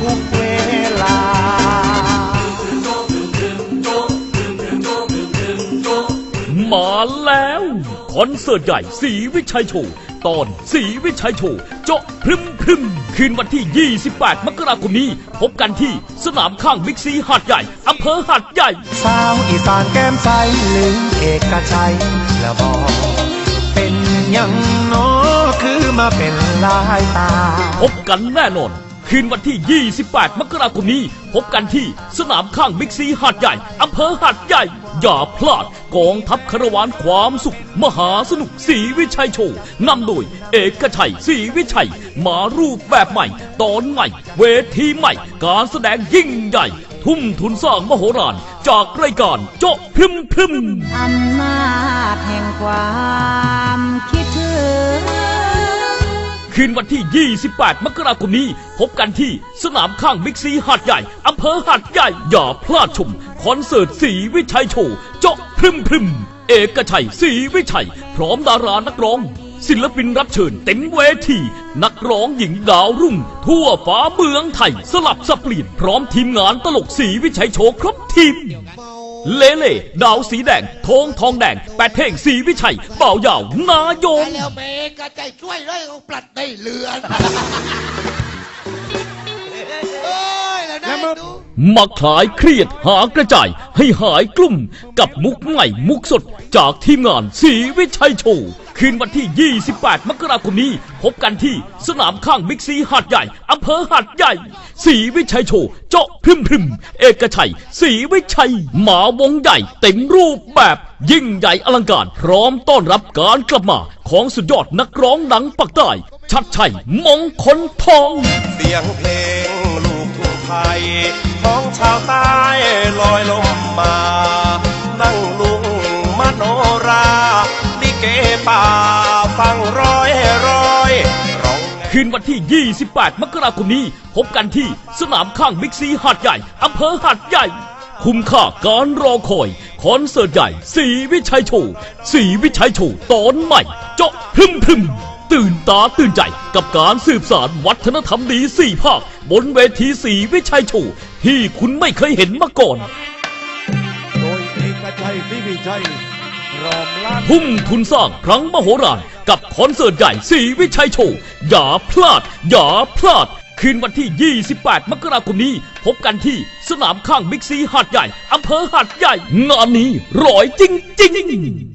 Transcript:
ทุกเวลา มาแล้วคอนเสิร์ตใหญ่สีวิชัยโชว์ตอนสีวิชัยโชว์เจาะพึ่มพึ่มคืนวันที่ 28 มกราคมนี้ พบกันที่สนามข้างบิ๊กซีหาดใหญ่อำเภอหาดใหญ่ สาวอีสานแก้มใสหรือเอกชัยและบอกเป็นยังนอคือมาเป็นลายตา พบกันแน่นอน คืนวันที่ 28 มกราคมนี้ พบกันที่สนามข้างบิ๊กซีหาดใหญ่ อำเภอหาดใหญ่ อย่าพลาดกองทัพคารวานความสุข มหาสนุกสีวิชัยโชว์นำโดย เอกชัยสีวิชัย มารูปแบบใหม่ ตอนใหม่ เวทีใหม่ การแสดงยิ่งใหญ่ ทุ่มทุนสร้างมโหฬารจากรายการเจาะพรึมพรึมอำนาจแห่งความคิดถึง คืนวันที่ 28 มกราคมนี้ พบกันที่สนามข้างบิ๊กซีหาดใหญ่ อำเภอหาดใหญ่ อย่าพลาดชม คอนเสิร์ตสีวิชัยโชว์ เจาะพรึมพรึมเอกชัยสีวิชัย พร้อมดารานักร้อง ศิลปินรับเชิญเต็มเวที นักร้องหญิงดาวรุ่ง ทั่วฟ้าเมืองไทย สลับสับเปลี่ยนพร้อมทีมงานตลกสีวิชัยโชว์ครบทีม เล่เล่ดาวสีแดงทองทองแดง แปดเท่งสีวิชัยเป่ายาวนายงแล้วเมกระใจช่วยเลยเอาปลัดได้เรือนเอ้ยแล้วนะดูมาคลายเครียดหากระจาย ให้หายกลุ่ม กับมุกใหม่มุกสดจากทีมงานสีวิชัยโชว์ คืนวันที่ 28 มกราคมนี้ พบกันที่สนามข้างบิ๊กซีหาดใหญ่อำเภอหาดใหญ่สีวิชัยโชว์เจาะพรึมพรึมเอกชัยสีวิชัย หมาวงใหญ่เต็มรูปแบบ ยิ่งใหญ่อลังการ พร้อมต้อนรับการกลับมา ของสุดยอดนักร้องหนังปักใต้ชัดชัยมงคลทอง เสียงเพลงลูกทุ่งไทย ของชาวใต้ลอยลมมา นั่งลุงมโนราลิเกป่า คืนวันที่ 28 มกราคมนี้ พบกันที่สนามข้างบิ๊กซีหาดใหญ่อำเภอหาดใหญ่ คุ้มค่าการรอคอยคอนเสิร์ตใหญ่สีวิชัยโชว์สีวิชัยโชว์ตอนใหม่ เจาะพรึมพรึมตื่นตาตื่นใจกับการสืบสารวัฒนธรรมดีสี่ภาค บนเวทีสีวิชัยโชว์ที่คุณไม่เคยเห็นมาก่อน โดยเอกชัยศรีวิชัยพร้อมล้านทุ่มทุนสร้างครั้งมโหฬาร กับคอนเสิร์ตใหญ่สีวิชัยโชว์ อย่าพลาด อย่าพลาด คืนวันที่ 28 มกราคมนี้ พบกันที่สนามข้างบิ๊กซีหาดใหญ่อำเภอหาดใหญ่ งานนี้ร้อยจริง ๆ